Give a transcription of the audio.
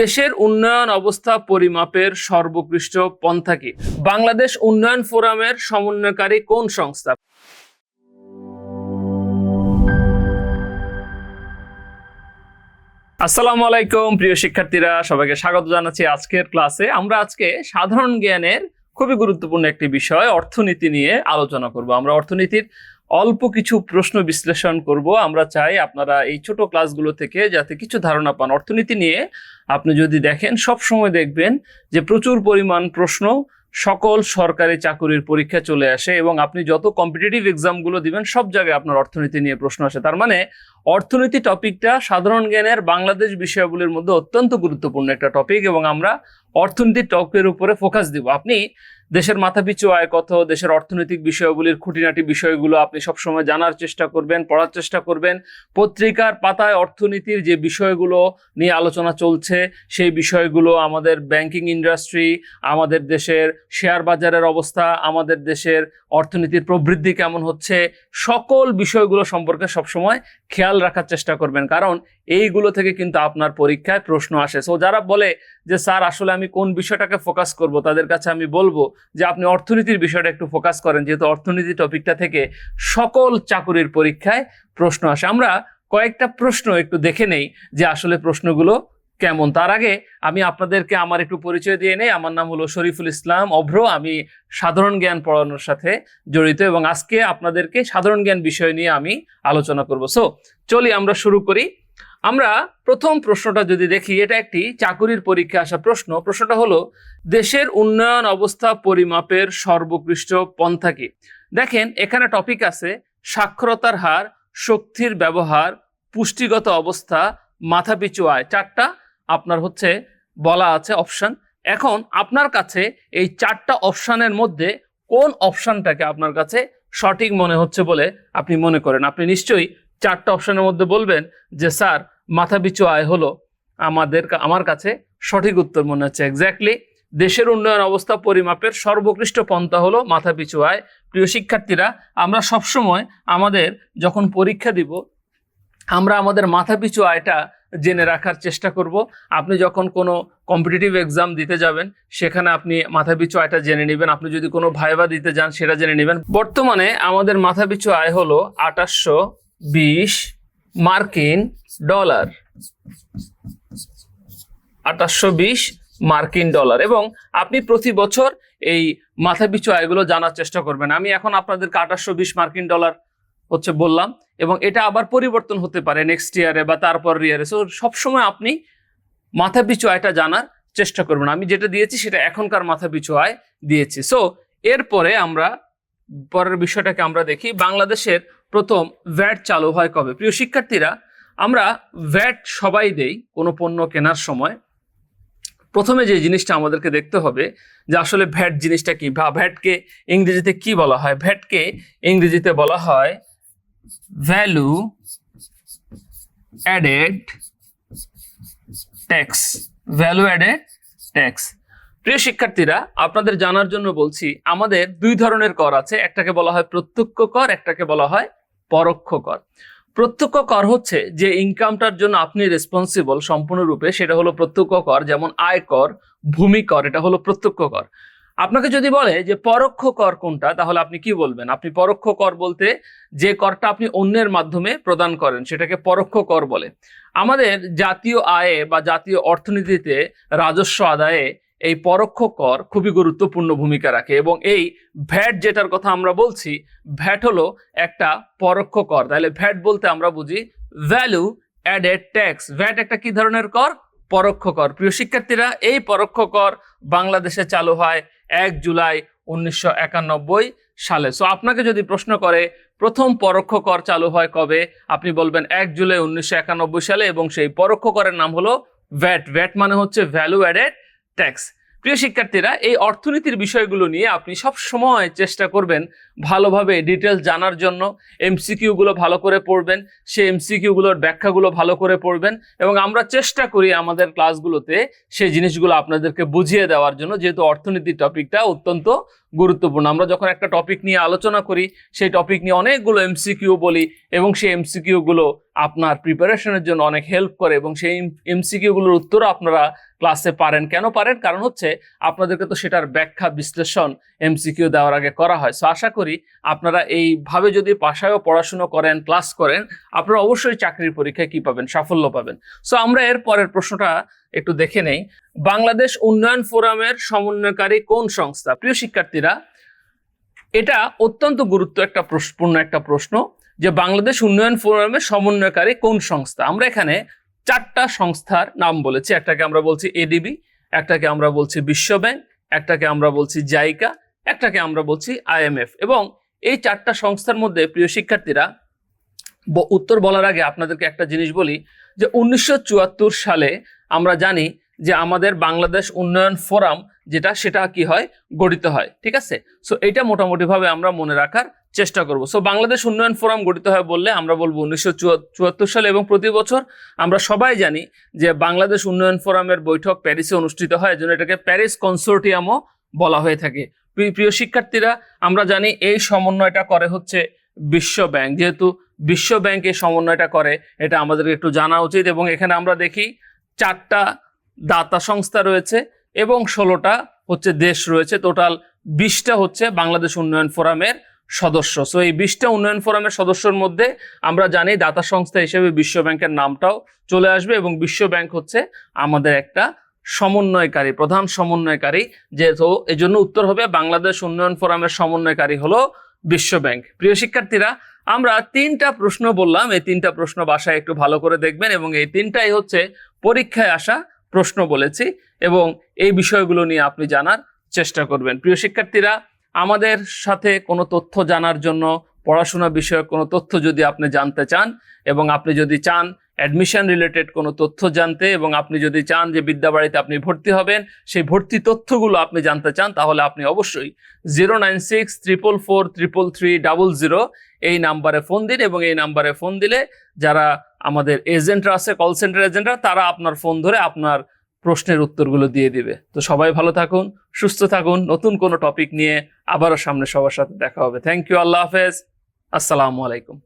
দেশের উন্নয়ন অবস্থা পরিমাপের সর্বোৎকৃষ্ট পন্থা কি? বাংলাদেশ উন্নয়ন ফোরামের সমন্বয়কারী কোন সংস্থা? আসসালামু আলাইকুম, প্রিয় শিক্ষার্থীরা, সবাইকে স্বাগত জানাচ্ছি আজকের ক্লাসে। আমরা আজকে সাধারণ জ্ঞানের খুবই গুরুত্বপূর্ণ একটি বিষয়, অর্থনীতি নিয়ে আলোচনা করব। আমরা অর্থনীতির অল্প কিছু প্রশ্ন বিশ্লেষণ করব। আমরা চাই আপনারা এই ছোট ক্লাসগুলো থেকে যাতে কিছু ধারণা পান। অর্থনীতি নিয়ে আপনি যদি দেখেন, সব সময় দেখবেন যে প্রচুর পরিমাণ প্রশ্ন সকল সরকারি চাকুরির পরীক্ষা চলে আসে এবং আপনি যত কম্পিটিটিভ এক্সামগুলো দিবেন, সব জায়গায় আপনার অর্থনীতি নিয়ে প্রশ্ন আসে। তার মানে অর্থনীতি টপিকটা সাধারণ জ্ঞানের বাংলাদেশ বিষয়াবলীর মধ্যে অত্যন্ত গুরুত্বপূর্ণ একটা টপিক এবং আমরা অর্থনীতির টপিকের উপরে ফোকাস দিব। আপনি দেশের মাথাপিছু আয় কত, দেশের অর্থনৈতিক বিষয়গুলির খুঁটিনাটি বিষয়গুলো আপনি সবসময় জানার চেষ্টা করবেন, পড়ার চেষ্টা করবেন। পত্রিকার পাতায় অর্থনীতির যে বিষয়গুলো নিয়ে আলোচনা চলছে, সেই বিষয়গুলো আমাদের ব্যাংকিং ইন্ডাস্ট্রি আমাদের দেশের শেয়ার বাজারের অবস্থা, আমাদের দেশের অর্থনীতির প্রবৃদ্ধি কেমন হচ্ছে, সকল বিষয়গুলো সম্পর্কে সবসময় খেয়াল রাখার চেষ্টা করবেন। কারণ এইগুলো থেকে কিন্তু আপনার পরীক্ষায় প্রশ্ন আসে। সো যারা বলে যে, স্যার, আসলে আমি কোন বিষয়টাকে ফোকাস করব? তাদের কাছে আমি বলব যে, আপনি অর্থনীতির বিষয়টা একটু ফোকাস করেন। যেহেতু অর্থনীতি টপিকটা থেকে সকল চাকুরির পরীক্ষায় প্রশ্ন আসে। আমরা কয়েকটা প্রশ্ন একটু দেখে নেই যে, আসলে প্রশ্নগুলো কেমন? তার আগে আমি আপনাদেরকে আমার একটু পরিচয় দিয়ে নেই। আমার নাম হলো শরীফুল ইসলাম অভ্র। আমি সাধারণ জ্ঞান পড়ানোর সাথে জড়িত এবং আজকে আপনাদেরকে সাধারণ জ্ঞান বিষয় নিয়ে আমি আলোচনা করব। সো চলি আমরা শুরু করি। আমরা প্রথম প্রশ্নটা যদি দেখি, এটা একটি চাকুরির পরীক্ষা আসা প্রশ্ন। প্রশ্নটা হলো, দেশের উন্নয়ন অবস্থা পরিমাপের সর্বোৎকৃষ্ট পন্থা কি? দেখেন, এখানে টপিক আছে, সাক্ষরতার হার, শক্তির ব্যবহার, পুষ্টিগত অবস্থা, মাথাপিছু আয়। চারটা আপনার হচ্ছে বলা আছে অপশান এখন আপনার কাছে এই চারটা অপশানের মধ্যে কোন অপশানটাকে আপনার কাছে সঠিক মনে হচ্ছে বলে আপনি মনে করেন? আপনি নিশ্চয়ই চারটা অপশানের মধ্যে বলবেন যে, স্যার মাথাপিছু আয় হলো। আমাদের আমার কাছে সঠিক উত্তর মনে হচ্ছে। এক্স্যাক্টলি দেশের উন্নয়ন অবস্থা পরিমাপের সর্বোৎকৃষ্ট পন্থা হলো মাথাপিছু আয়। প্রিয় শিক্ষার্থীরা, আমরা সবসময় আমাদের যখন পরীক্ষা দিব, আমরা আমাদের মাথাপিছু আয়টা জেনে রাখার চেষ্টা করব। আপনি যখন কোনো কম্পিটিটিভ এক্সাম দিতে যাবেন, সেখানে আপনি মাথাপিছু আয়টা জেনে নেবেন। আপনি যদি কোনো ভাইবা দিতে যান, সেটা জেনে নেবেন। বর্তমানে আমাদের মাথাপিছু আয় হলো আঠাশশো বিশ মার্কিন ডলার। আঠাশশো বিশ মার্কিন ডলার। এবং আপনি প্রতি বছর এই মাথাপিছু আয়গুলো জানার চেষ্টা করবেন। আমি এখন আপনাদেরকে আঠাশশো বিশ মার্কিন ডলার হচ্ছে বললাম, এবং এটা আবার পরিবর্তন হতে পারে নেক্সট ইয়ারে বা তারপর ইয়ারে সো সবসময় আপনি মাথাপিছু আয়টা জানার চেষ্টা করবেন। আমি যেটা দিয়েছি সেটা এখনকার মাথাপিছু আয় দিয়েছি। সো এরপরে আমরা পরের বিষয়টাকে আমরা দেখি। বাংলাদেশের প্রথম ভ্যাট চালু হয় কবে? প্রিয় শিক্ষার্থীরা, আমরা ভ্যাট সবাই দেই কোনো পণ্য কেনার সময়। প্রথমে যে জিনিসটা আমাদেরকে দেখতে হবে যে আসলে ভ্যাট জিনিসটা কি? বা ভ্যাটকে ইংরেজিতে কি বলা হয়? ভ্যাটকে ইংরেজিতে বলা হয় value added tax value added tax প্রিয় শিক্ষার্থীরা, আপনাদের জানার জন্য বলছি, আমাদের দুই ধরনের কর আছে, একটাকে বলা হয় প্রত্যক্ষ কর, একটাকে বলা হয় পরোক্ষ কর। প্রত্যক্ষ কর হচ্ছে যে ইনকামটার জন্য আপনি রেসপন্সিবল সম্পূর্ণরূপে, সেটা হলো প্রত্যক্ষ কর, যেমন আয় কর, ভূমি কর, এটা হলো প্রত্যক্ষ কর। আপনাকে যদি বলে যে পরোক্ষ কর কোনটা, তাহলে আপনি কি বলবেন? আপনি পরোক্ষ কর বলতে যে করটা আপনি অন্যের মাধ্যমে প্রদান করেন, সেটাকে পরোক্ষ কর বলে। আমাদের জাতীয় আয়ে বা জাতীয় অর্থনীতিতে রাজস্ব আদায়ে এই পরোক্ষ কর খুবই গুরুত্বপূর্ণ ভূমিকা রাখে এবং এই ভ্যাট যেটার কথা আমরা বলছি, ভ্যাট হলো একটা পরোক্ষ কর। তাহলে ভ্যাট বলতে আমরা বুঝি ভ্যালু অ্যাডেড ট্যাক্স ভ্যাট একটা কি ধরনের কর? পরোক্ষ কর। প্রিয় শিক্ষার্থীরা, এই পরোক্ষ কর বাংলাদেশে চালু হয় এক জুলাই উনিশশো একানব্বই সালে। সো আপনাকে যদি প্রশ্ন করে, প্রথম পরোক্ষ কর চালু হয় কবে? আপনি বলবেন এক জুলাই উনিশশো একানব্বই সালে এবং সেই পরোক্ষ করের নাম হলো ভ্যাট ভ্যাট মানে হচ্ছে ভ্যালু অ্যাডেড ট্যাক্স প্রিয় শিক্ষার্থীরা, এই অর্থনীতির বিষয়গুলো নিয়ে আপনি সব সময় চেষ্টা করবেন ভালোভাবে ডিটেলস জানার জন্য। এমসিকিউগুলো ভালো করে পড়বেন, সেই এমসিকিউগুলোর ব্যাখ্যাগুলো ভালো করে পড়বেন এবং আমরা চেষ্টা করি আমাদের ক্লাসগুলোতে সেই জিনিসগুলো আপনাদেরকে বুঝিয়ে দেওয়ার জন্য, যেহেতু অর্থনীতির টপিকটা অত্যন্ত গুরুত্বপূর্ণ। আমরা যখন একটা টপিক নিয়ে আলোচনা করি, সেই টপিক নিয়ে অনেকগুলো এমসিকিউ বলি এবং সেই এমসিকিউগুলো আপনার প্রিপারেশনের জন্য অনেক হেল্প করে এবং সেই এমসিকিউগুলোর উত্তরও আপনারা ক্লাসে পারেন। কেন পারেন? কারণ হচ্ছে আপনাদেরকে তো সেটার ব্যাখ্যা, বিশ্লেষণ এমসিকিউ দেওয়ার আগে করা হয়। সো আশা করি আপনারা এইভাবে যদি পাশায়ও পড়াশুনো করেন ক্লাস করেন, আপনারা অবশ্যই চাকরির পরীক্ষায় কি পাবেন? সাফল্য পাবেন। সো আমরা এর পরের প্রশ্নটা একটু দেখে নেই। বাংলাদেশ উন্নয়ন ফোরামের সমন্বয়কারী কোন সংস্থা? প্রিয় শিক্ষার্থীরা, এটা অত্যন্ত গুরুত্ব একটা প্রশ্নপূর্ণ একটা প্রশ্ন যে বাংলাদেশ উন্নয়ন ফোরামের সমন্বয়কারী কোন সংস্থা? আমরা এখানে চারটা সংস্থার নাম বলেছি। একটাকে আমরা বলছি এডিবি, একটাকে আমরা বলছি বিশ্ব ব্যাংক একটাকে আমরা বলছি জাইকা, একটাকে আমরা বলছি আইএমএফ। এবং এই চারটা সংস্থার মধ্যে, প্রিয় শিক্ষার্থীরা উত্তর বলার আগে আপনাদেরকে একটা জিনিস বলি যে উনিশশো চুয়াত্তর সালে আমরা জানি যে আমাদের বাংলাদেশ উন্নয়ন ফোরাম যেটা সেটা কি হয়? গঠিত হয়, ঠিক আছে? সো এটা মোটামুটিভাবে আমরা মনে রাখার চেষ্টা করব। সো বাংলাদেশ উন্নয়ন ফোরাম গঠিত হয় বললে আমরা বলব উনিশশো চুয়াত্তর সালে এবং প্রতি বছর আমরা সবাই জানি যে বাংলাদেশ উন্নয়ন ফোরামের বৈঠক প্যারিসে অনুষ্ঠিত হয়, এজন্য এটাকে প্যারিস কনসোর্টিয়ামও বলা হয়ে থাকে। প্রিয়- প্রিয় শিক্ষার্থীরা, আমরা জানি এই সমন্বয়টা করে হচ্ছে বিশ্ব ব্যাংক। যেহেতু বিশ্ব ব্যাংক এই সমন্বয়টা করে, এটা আমাদেরকে একটু জানা উচিত এবং এখানে আমরা দেখি চারটা দাতা সংস্থা রয়েছে এবং ষোলোটা হচ্ছে দেশ রয়েছে। টোটাল বিশটা হচ্ছে বাংলাদেশ উন্নয়ন ফোরামের সদস্য। সো এই বিশটা উন্নয়ন ফোরামের সদস্যর মধ্যে আমরা জানি দাতা সংস্থা হিসেবে বিশ্ব ব্যাংকের নামটাও চলে আসবে এবং বিশ্ব ব্যাংক হচ্ছে আমাদের একটা সমন্বয়কারী, প্রধান সমন্বয়কারী। যেহেতু এই জন্য উত্তর হবে, বাংলাদেশ উন্নয়ন ফোরামের সমন্বয়কারী হলো বিশ্ব ব্যাংক প্রিয় শিক্ষার্থীরা, আমরা তিনটা প্রশ্ন বললাম। এই তিনটা প্রশ্ন বাসায় একটু ভালো করে দেখবেন এবং এই তিনটাই হচ্ছে পরীক্ষায় আসা প্রশ্ন বলেছি এবং এই বিষয়গুলো নিয়ে আপনি জানার চেষ্টা করবেন। প্রিয় শিক্ষার্থীরা, আমাদের সাথে কোনো তথ্য জানার জন্য, পড়াশোনা বিষয়ক কোনো তথ্য যদি আপনি জানতে চান এবং আপনি যদি চান অ্যাডমিশন রিলেটেড কোনো তথ্য জানতে এবং আপনি যদি চান যে বিদ্যাবাড়িতে আপনি ভর্তি হবেন, সেই ভর্তি তথ্যগুলো আপনি জানতে চান, তাহলে আপনি অবশ্যই zero nine six triple four triple three double zero এই নাম্বারে ফোন দিন এবং এই নাম্বারে ফোন দিলে যারা আমাদের এজেন্টরা আছে কল সেন্টার এজেন্টরা তারা আপনার ফোন ধরে আপনার প্রশ্নের উত্তরগুলো দিয়ে দিবে। তো সবাই ভালো থাকুন, সুস্থ থাকুন, নতুন কোনো টপিক নিয়ে আবারও সামনে সবার সাথে দেখা হবে। থ্যাংক ইউ আল্লাহ হাফেজ। আসসালামু আলাইকুম।